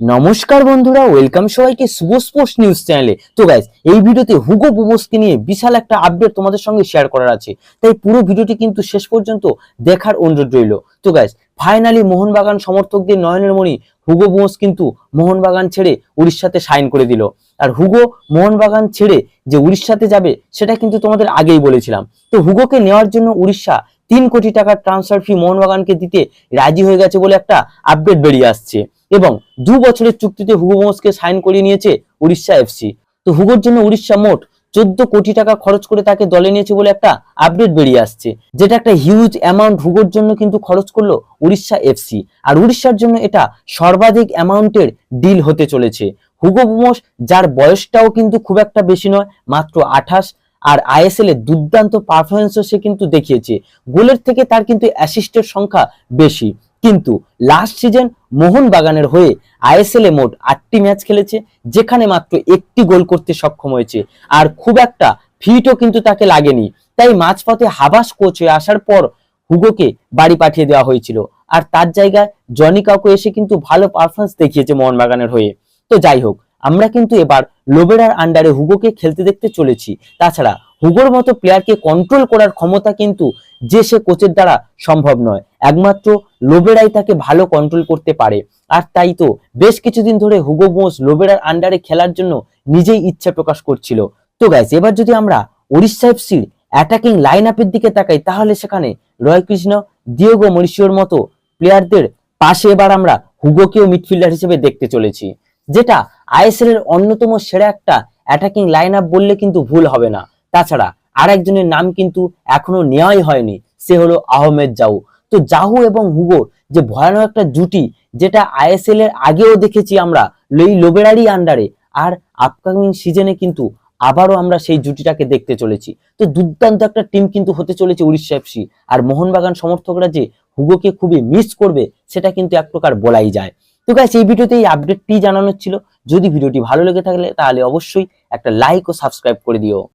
নমস্কার বন্ধুরা ওয়েলকাম সবাইকে শুভ স্পোর্টস নিউজ চ্যানেলে তো গাইজ এই ভিডিওতে হুগো বুবোসকে নিয়ে বিশাল একটা আপডেট তোমাদের সঙ্গে শেয়ার করার আছে। তাই পুরো ভিডিওটি কিন্তু শেষ পর্যন্ত দেখার অনুরোধ রইল। তো গাইজ ফাইনালি মোহনবাগান সমর্থকদের নয়নের মণি হুগো বুবোস কিন্তু মোহনবাগান ছেড়ে উড়িষ্যাতে সাইন করে দিল। আর হুগো মোহনবাগান ছেড়ে যে উড়িষ্যাতে যাবে, সেটা কিন্তু তোমাদের আগেই বলেছিলাম। তো হুগোকে নেওয়ার জন্য উড়িষ্যা তিন কোটি টাকার ট্রান্সফার ফি মোহনবাগানকে দিতে রাজি হয়ে গেছে বলে একটা আপডেট বেরিয়ে আসছে। এবং দু বছরের চুক্তিতে হুগো বোমসকে সাইন করিয়ে নিয়েছে উড়িষ্যা এফসি তো হুগোর জন্য উড়িষ্যা মোট চোদ্দ কোটি টাকা খরচ করে তাকে দলে নিয়েছে বলে একটা আপডেট বেরিয়ে আসছে, যেটা একটা হিউজ অ্যামাউন্ট হুগোর জন্য কিন্তু খরচ করল উড়িষ্যা এফসি আর উড়িষ্যার জন্য এটা সর্বাধিক অ্যামাউন্টের ডিল হতে চলেছে। হুগো বোমস যার বয়সটাও কিন্তু খুব একটা বেশি নয়, মাত্র আঠাশ, আর আইএসএল এর দুর্দান্ত পারফরমেন্সও সে কিন্তু দেখিয়েছে। গোলের থেকে তার কিন্তু অ্যাসিস্টের সংখ্যা বেশি। কিন্তু লাস্ট সিজন মোহনবাগানের হয়ে আইএসএল এ মোট আটটি ম্যাচ খেলেছে, যেখানে মাত্র একটি গোল করতে সক্ষম হয়েছে। আর খুব একটা ফিটও কিন্তু তাকে লাগেনি। তাই মাঝপথে হাবাস কোচ হয়ে আসার পর হুগোকে বাড়ি পাঠিয়ে দেওয়া হয়েছিল। আর তার জায়গায় জনি কাউকে এসে কিন্তু ভালো পারফরমেন্স দেখিয়েছে মোহনবাগানের হয়ে। তো যাই হোক, আমরা কিন্তু এবার লোবেরার আন্ডারে হুগোকে খেলতে দেখতে চলেছি। তাছাড়া হুগোর মতো প্লেয়ারকে কন্ট্রোল করার ক্ষমতা কিন্তু যে সে কোচের দ্বারা সম্ভব নয়। একমাত্র লোবেরাই তাকে ভালো কন্ট্রোল করতে পারে। আর তাই তো বেশ কিছুদিন ধরে হুগো বোস লোবেরার আন্ডারে খেলার জন্য নিজেই ইচ্ছা প্রকাশ করছিল। তো গাইস এবার যদি আমরা ওড়িশা এফসির অ্যাটাকিং লাইন আপের দিকে তাকাই, তাহলে সেখানে রয় কৃষ্ণ দিয়েগো মরিশিওর মতো প্লেয়ারদের পাশে এবার আমরা হুগোকেও মিডফিল্ডার হিসেবে দেখতে চলেছি। যেটা আইএসএল এর অন্যতম সেরা একটা অ্যাটাকিং লাইন আপ বললে কিন্তু ভুল হবে না। তাছাড়া আর একজনের নাম কিন্তু এখনও নেওয়াই হয়নি। সে হলো আহমেদ জাউ। তো জাহু এবং হুগো যে ভয়ানক একটা জুটি, যেটা আইএসএল এর আগেও দেখেছি আমরা, লই লোবেরারই আন্ডারে আর আপকামিং সিজনে কিন্তু আবারও আমরা সেই জুটিটাকে দেখতে চলেছি। তো দুর্দান্ত একটা টিম কিন্তু হতে চলেছে উড়িষ্যা এফসি আর মোহনবাগান সমর্থকরা যে হুগোকে খুবই মিস করবে, সেটা কিন্তু এক প্রকার বলাই যায়। তো গাইস এই ভিডিওতে এই আপডেটটি জানানোর ছিল। যদি ভিডিওটি ভালো লেগে থাকলে তাহলে অবশ্যই একটা লাইক ও সাবস্ক্রাইব করে দিও।